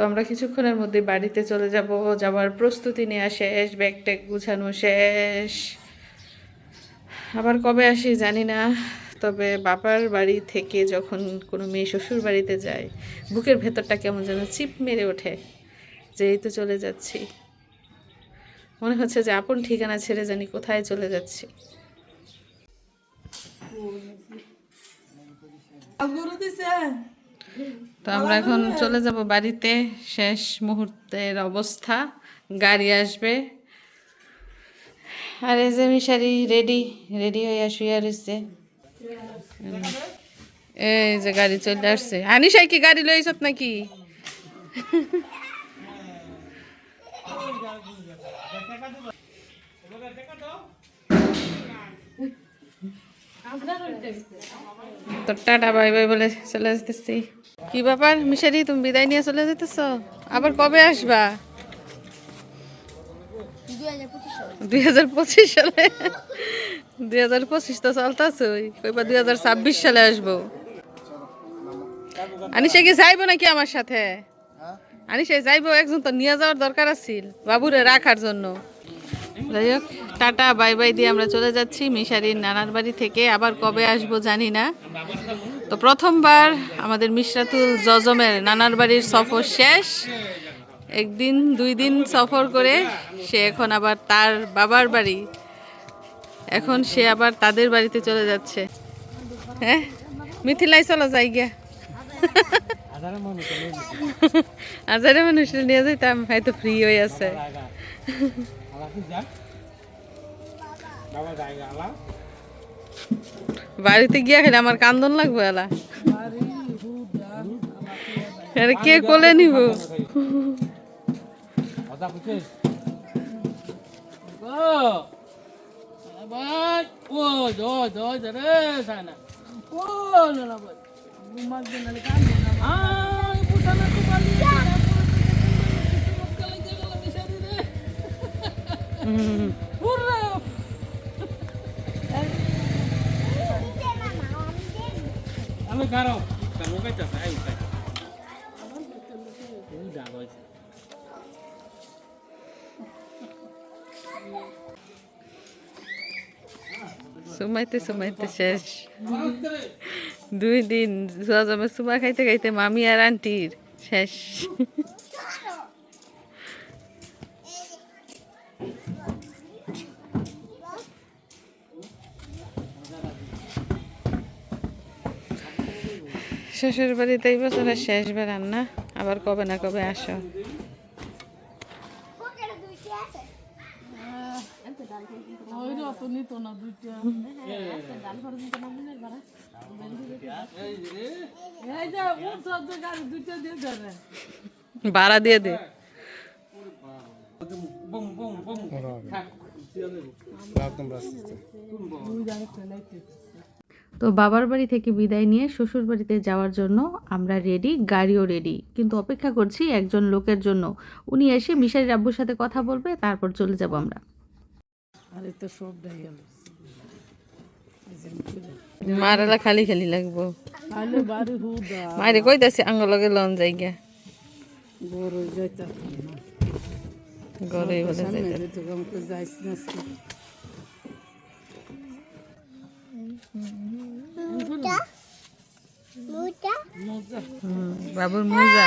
তো আমরা কিছুক্ষণের মধ্যে বাড়িতে চলে যাব, যাওয়ার প্রস্তুতি নেওয়া শেষ ব্যাগ ট্যাগ গুছানো শেষ। আবার কবে আসি জানি না, তবে বাবার বাড়ি থেকে যখন কোনো মেয়ে শ্বশুর বাড়িতে যায়, বুকের ভেতরটা কেমন যেন চিপ মেরে ওঠে, যে এই তো চলে যাচ্ছি। মনে হচ্ছে যে আপন ঠিকানা ছেড়ে জানি কোথায় চলে যাচ্ছি। তো আমরা এখন চলে যাব বাড়িতে। শেষ মুহূর্তের অবস্থা। গাড়ি আসবে। আর এই যে মিশারি রেডি রেডি হয়ে শুয়ে রয়েছে। এই যে গাড়ি চলে আসছে। আনিসাই কি গাড়ি লইছত নাকি? তো টাটা বাই বাই বলে চলে যেতেছি কি ব্যাপার মিশারি তুমি বিদায় নিয়ে চলে যেতেছ? আবার কবে আসবা? দুই হাজার পঁচিশ সালে। দুই হাজার পঁচিশ তো চলতেছে ওই। কইবা দুই হাজার ছাব্বিশ সালে আসব। আনিসা কি যাইবো নাকি আমার সাথে? আনিসা যাইবো একজন তো নিয়ে যাওয়ার দরকার আছিল বাবুরে রাখার জন্য। যাই হোক, টাটা, বাই বাই দিয়ে আমরা চলে যাচ্ছি মিশারির নানার বাড়ি থেকে। আবার কবে আসব জানি না। তো প্রথমবার আমাদের মিশরাতুল জজমের নানার বাড়ির সফর শেষ। একদিন, দুই দিন সফর করে সে এখন আবার তার বাবার বাড়ি। এখন সে আবার তাদের বাড়িতে চলে যাচ্ছে। হ্যাঁ? মিথিলাই চলো যাই গিয়া। হাজারে মানুষ নিয়ে যাইতাম, হয়তো ফ্রি হয়ে আছে। বাড়িতে গিয়া খেলে আমার কান্দন লাগবে এলা আরে কে কোলে নিব? আমি গারো। কামো সুমাইতে সুমাইতে শেষ। দুই দিন সুমা খাইতে খাইতে মামি আর আন্টির শেষ। শ্বশুর বাড়িতে এই বছরের শেষ বেড়ান না আবার কবে না কবে আসো ভাড়া দিয়ে দে তো বাবার বাড়ি থেকে বিদায় নিয়ে শ্বশুর বাড়িতে যাওয়ার জন্য আমরা রেডি গাড়িও রেডি কিন্তু অপেক্ষা করছি একজন লোকের জন্য। উনি এসে মিশারির আব্বুর সাথে কথা বলবে তারপর চলে যাব আমরা। আরে তো সব গেল মারালা খালি খালি লাগবো। তাহলে বাড়ি হুদা। মায়ের কইতাছি আঙ্গ লগে লন যাই গিয়া গরে বলে বাবুর মোজা